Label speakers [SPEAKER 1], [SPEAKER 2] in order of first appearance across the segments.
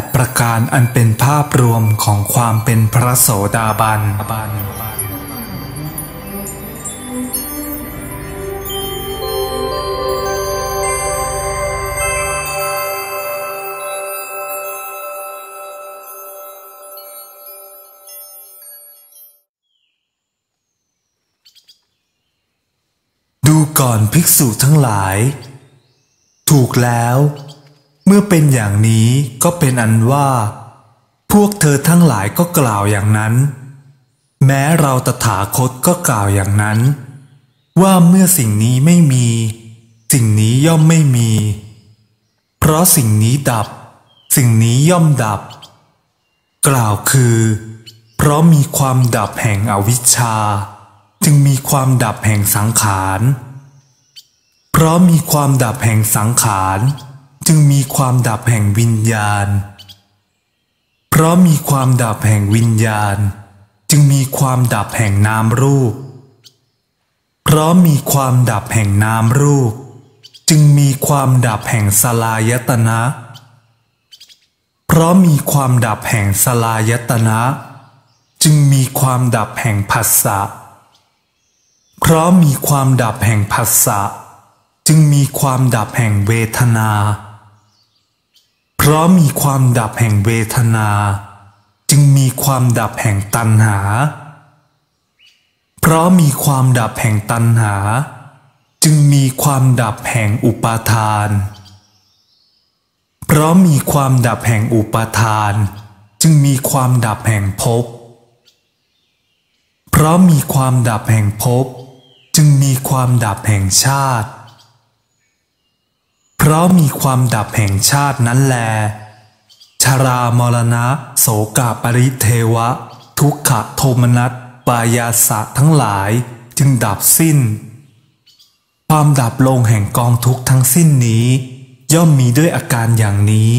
[SPEAKER 1] ดประการอันเป็นภาพรวมของความเป็นพระโสดาบันดูก่อนภิกษุทั้งหลาย ถูกแล้ว เมื่อเป็นอย่างนี้ก็เป็นอันว่า พวกเธอทั้งหลายก็กล่าวอย่างนั้น แม้เราตถาคตก็กล่าวอย่างนั้น ว่าเมื่อสิ่งนี้ไม่มี สิ่งนี้ย่อมไม่มี เพราะสิ่งนี้ดับ สิ่งนี้ย่อมดับ กล่าวคือ เพราะมีความดับแห่งอวิชชา จึงมีความดับแห่งสังขาร เพราะมีความดับแห่งสังขาร จึงมีความดับแห่งวิญญาณ เพราะมีความดับแห่งวิญญาณ จึงมีความดับแห่งนามรูป เพราะมีความดับแห่งนามรูป จึงมีความดับแห่งสลายตนะ เพราะมีความดับแห่งสลายตนะ จึงมีความดับแห่งผัสสะ เพราะมีความดับแห่งผัสสะจึงมีความดับแห่งเวทนา ราะมีความดับแห่งเวทนา จึงมีความดับแห่งตัณหา เพราะมีความดับแห่งตัณหา จึงมีความดับแห่งอุปาทาน เพราะมีความดับแห่งอุปาทาน จึงมีความดับแห่งภพ เพราะมีความดับแห่งภพ จึงมีความดับแห่งชาติ ราะมีความดับแห่งชาตินั้นแล ชรามรณะ โสกาปริเทวะ ทุกขโทมนัสปายาสะทั้งหลายจึงดับสิ้น ความดับลงแห่งกองทุกทั้งสิ้นนี้ ย่อมมีด้วยอาการอย่างนี้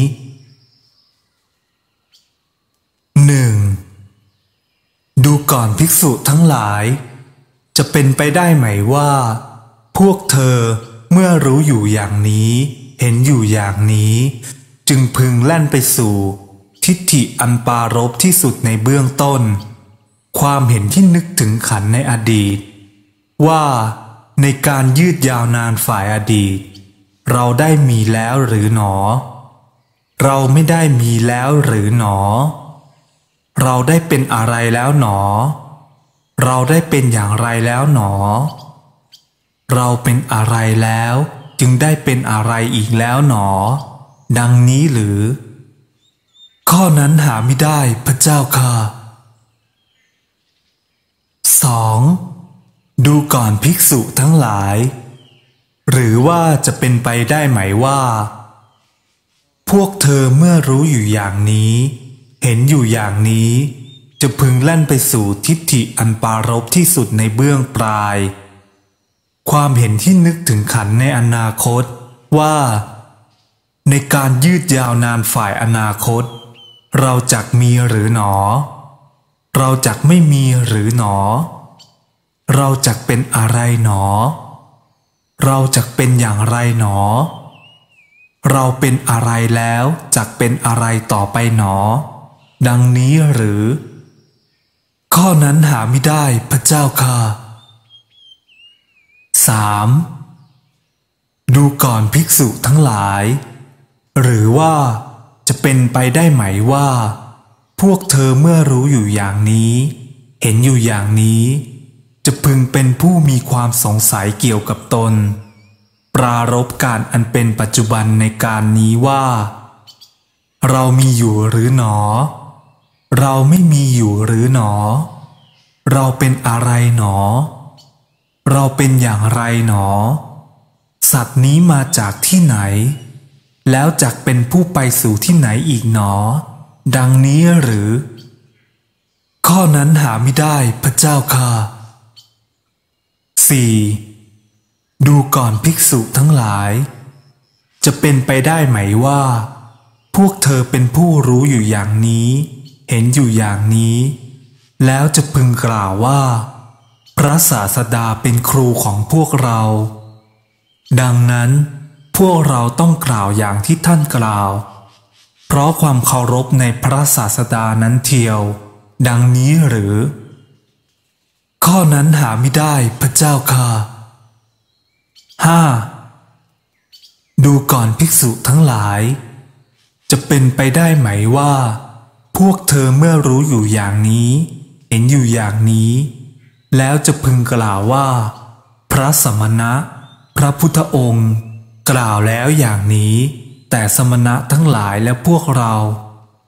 [SPEAKER 1] หนึ่งดูก่อนภิกษุทั้งหลาย จะเป็นไปได้ไหมว่า พวกเธอเมื่อรู้อยู่อย่างนี้ เห็นอยู่อย่างนี้ จึงพึงแล่นไปสู่ ทิฏฐิอันปารบที่สุดในเบื้องต้น ความเห็นที่นึกถึงขันในอดีต ว่าในการยืดยาวนานฝ่ายอดีต เราได้มีแล้วหรือหนอ เราไม่ได้มีแล้วหรือหนอ เราได้เป็นอะไรแล้วหนอ เราได้เป็นอย่างไรแล้วหนอ เราเป็นอะไรแล้ว จึงได้เป็นอะไรอีกแล้วหนอ ดังนี้หรือ ข้อนั้นหาไม่ได้พระเจ้าค่ะ 2. ดูก่อนภิกษุทั้งหลาย หรือว่าจะเป็นไปได้ไหมว่า พวกเธอเมื่อรู้อยู่อย่างนี้ เห็นอยู่อย่างนี้ จะพึงแล่นไปสู่ทิฏฐิอันปารบที่สุดในเบื้องปลาย ความเห็นที่นึกถึงขันในอนาคตว่า ในการยืดยาวนานฝ่ายอนาคต เราจักมีหรือหนอ เราจักไม่มีหรือหนอ เราจักเป็นอะไรหนอ เราจักเป็นอย่างไรหนอ เราเป็นอะไรแล้วจักเป็นอะไรต่อไปหนอ ดังนี้หรือ ข้อนั้นหาไม่ได้พระเจ้าค่ะ 3. ดูก่อนภิกษุทั้งหลาย หรือว่าจะเป็นไปได้ไหมว่า พวกเธอเมื่อรู้อยู่อย่างนี้ เห็นอยู่อย่างนี้ จะพึงเป็นผู้มีความสงสัยเกี่ยวกับตน ปรารบการอันเป็นปัจจุบันในการนี้ว่า เรามีอยู่หรือหนอ เราไม่มีอยู่หรือหนอ เราเป็นอะไรหนอ เราเป็นอย่างไรหนอ สัตว์นี้มาจากที่ไหน แล้วจักเป็นผู้ไปสู่ที่ไหนอีกหนอ ดังนี้หรือ ข้อนั้นหาไม่ได้พระเจ้าค่ะ 4. ดูก่อนภิกษุทั้งหลาย จะเป็นไปได้ไหมว่า พวกเธอเป็นผู้รู้อยู่อย่างนี้ เห็นอยู่อย่างนี้ แล้วจะพึงกล่าวว่า พระศาสดาเป็นครูของพวกเรา ดังนั้นพวกเราต้องกล่าวอย่างที่ท่านกล่าว เพราะความเคารพในพระศาสดานั้นเทียว ดังนี้หรือ ข้อนั้นหาไม่ได้พระเจ้าค่ะห้าดูก่อนภิกษุทั้งหลาย จะเป็นไปได้ไหมว่า พวกเธอเมื่อรู้อยู่อย่างนี้ เห็นอยู่อย่างนี้ แล้วจะพึงกล่าวว่า พระสมณะ พระพุทธองค์ กล่าวแล้วอย่างนี้ แต่สมณะทั้งหลายและพวกเรา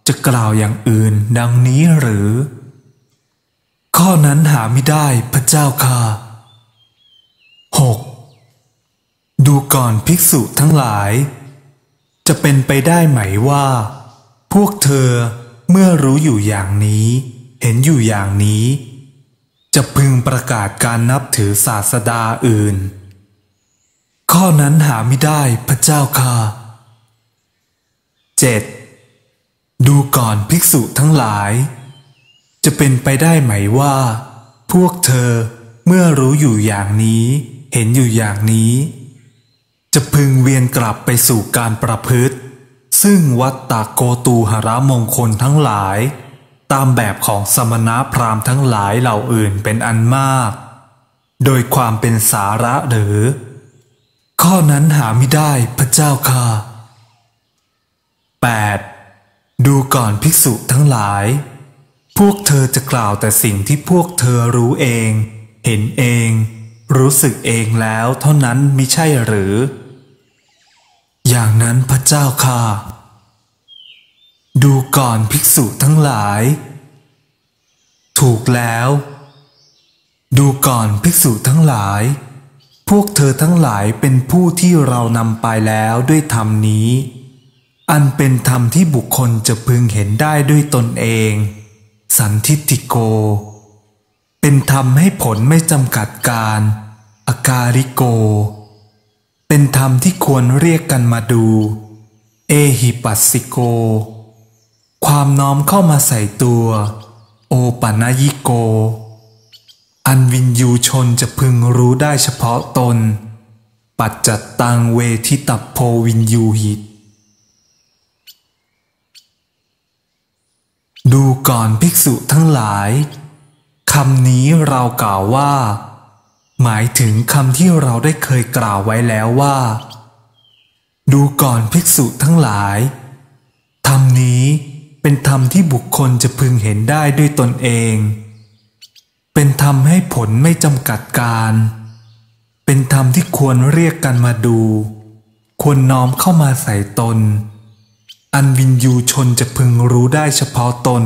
[SPEAKER 1] จะกล่าวอย่างอื่นดังนี้หรือ ข้อนั้นหาไม่ได้พระเจ้าค่ะหกดูก่อนภิกษุทั้งหลาย จะเป็นไปได้ไหมว่า พวกเธอเมื่อรู้อยู่อย่างนี้ เห็นอยู่อย่างนี้ จะพึงประกาศการนับถือศาสดาอื่น ข้อนั้นหาไม่ได้พระเจ้าค่ะเจ็ดดูก่อนภิกษุทั้งหลาย จะเป็นไปได้ไหมว่า พวกเธอเมื่อรู้อยู่อย่างนี้ เห็นอยู่อย่างนี้ จะพึงเวียนกลับไปสู่การประพฤติ ซึ่งวัตตะโกตูหรมงคลทั้งหลาย ตามแบบของสมณะพราหมณ์ทั้งหลายเหล่าอื่นเป็นอันมาก โดยความเป็นสาระหรือ ข้อนั้นหาไม่ได้พระเจ้าค่ะ 8. ดูก่อนภิกษุทั้งหลาย พวกเธอจะกล่าวแต่สิ่งที่พวกเธอรู้เอง เห็นเอง รู้สึกเองแล้วเท่านั้นมิใช่หรือ อย่างนั้นพระเจ้าค่ะ ดูก่อนภิกษุทั้งหลาย ถูกแล้ว ดูก่อนภิกษุทั้งหลาย พวกเธอทั้งหลายเป็นผู้ที่เรานำไปแล้วด้วยธรรมนี้ อันเป็นธรรมที่บุคคลจะพึงเห็นได้ด้วยตนเอง สันทิติโก เป็นธรรมให้ผลไม่จำกัดการอาการิโก เป็นธรรมที่ควรเรียกกันมาดู เอหิปัสสิโก ความน้อมเข้ามาใส่ตัว โอปัญญิโก อันวินยูชนจะพึงรู้ได้เฉพาะตน ปัจจัตตังเวทิตัพโพวินยูหิต ดูก่อนภิกษุทั้งหลายคำนี้เรากล่าวว่า หมายถึงคำที่เราได้เคยกล่าวไว้แล้วว่า ดูก่อนภิกษุทั้งหลายธรรมนี้ เป็นธรรมที่บุคคลจะพึงเห็นได้ด้วยตนเอง เป็นธรรมให้ผลไม่จำกัดการ เป็นธรรมที่ควรเรียกกันมาดู ควรน้อมเข้ามาใส่ตน อันวินยูชนจะพึงรู้ได้เฉพาะตน